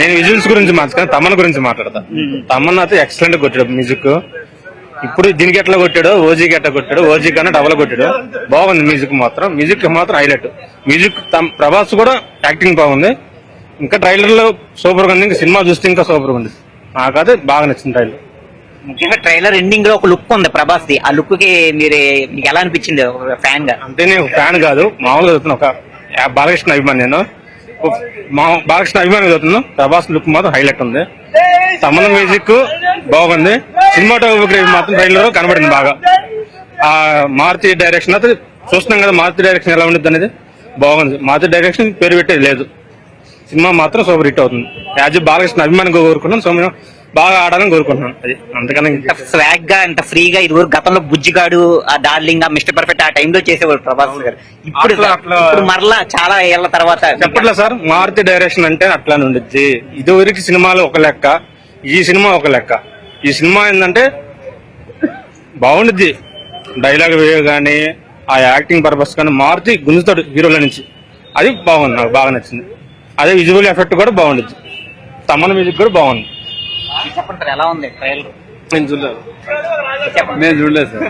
నేను విజువల్స్ గురించి మాట్లాడతాను తమన్ గురించి మాట్లాడతా తమన్ అయితే ఎక్సలెంట్ కొట్టాడు మ్యూజిక్ ఇప్పుడు దీనికి ఎట్లా కొట్టాడు? ఓజీకి ఎట్లా కొట్టాడు? ఓజీ కన్నా డబల్ కొట్టాడు. బాగుంది మ్యూజిక్ మాత్రం. మ్యూజిక్ మాత్రం హైలైట్ మ్యూజిక్ ప్రభాస్ కూడా యాక్టింగ్ బాగుంది. ఇంకా ట్రైలర్లో సూపర్గా ఉంది. ఇంకా సినిమా చూస్తే ఇంకా సూపర్గా ఉంది. నాకైతే బాగా నచ్చింది ట్రైలర్ ముఖ్యంగా ట్రైలర్ ఎండింగ్లో ఒక లుక్ ఉంది ప్రభాస్ ది ఆ లుక్కి మీరు ఎలా అనిపించింది ఫ్యాన్గా? అంటే నేను ఫ్యాన్ కాదు. మామూలుగా చదువుతున్నా ఒక బాలకృష్ణ అభిమాని నేను. మా బాలకృష్ణ అభిమాని చదువుతున్నాను ప్రభాస్ లుక్ మాత్రం హైలైట్ ఉంది. తమన్ మ్యూజిక్ బాగుంది. సినిమాటోగ్రఫీ మాత్రం ట్రైలర్ కనబడింది బాగా. ఆ మారుతి డైరెక్షన్ అయితే చూస్తున్నాం కదా మారుతి డైరెక్షన్ ఎలా ఉండదు అనేది బాగుంది. మారుతి డైరెక్షన్ పేరు పెట్టేది లేదు. సినిమా మాత్రం సూపర్ హిట్ అవుతుంది. యాజ్ బాలకృష్ణ అభిమానిగా కోరుకున్నాను సో మేము బాగా ఆడాలని కోరుకుంటున్నాను. అది అంతకన్నా ఇంకా స్వాగ్గా ఇంత ఫ్రీగా ఇది వరకు గతంలో బుజ్జిగాడు ఆ డార్లింగ్ ఆ మిస్టర్ పర్ఫెక్ట్ ఆ టైంలో చేసేవాడు ప్రభాస్ గారు. ఇప్పుడు అట్లా- అట్లా- ఇప్పుడు మరలా చాలా ఏళ్ళ తర్వాత చెప్పట్లే సార్ మారుతి డైరెక్షన్ అంటే అట్లానే ఉండిద్ది. ఇదివరకు సినిమాలు ఒక లెక్క ఈ సినిమా ఒక లెక్క. ఈ సినిమా ఏంటంటే బాగుండిద్ది. డైలాగ్ వే కానీ ఆ యాక్టింగ్ పర్పస్ కానీ మారుతి గుంజుతాడు హీరోల నుంచి. అది బాగుంది నాకు బాగా నచ్చింది. అదే విజువల్ ఎఫెక్ట్ కూడా బాగుండిద్ది. తమన్ మ్యూజిక్ కూడా బాగుంది. చెప్పండి సార్ ఎలా ఉంది? ట్రైలర్ నేను చూడలేదు. నేను చూడలేదు సార్.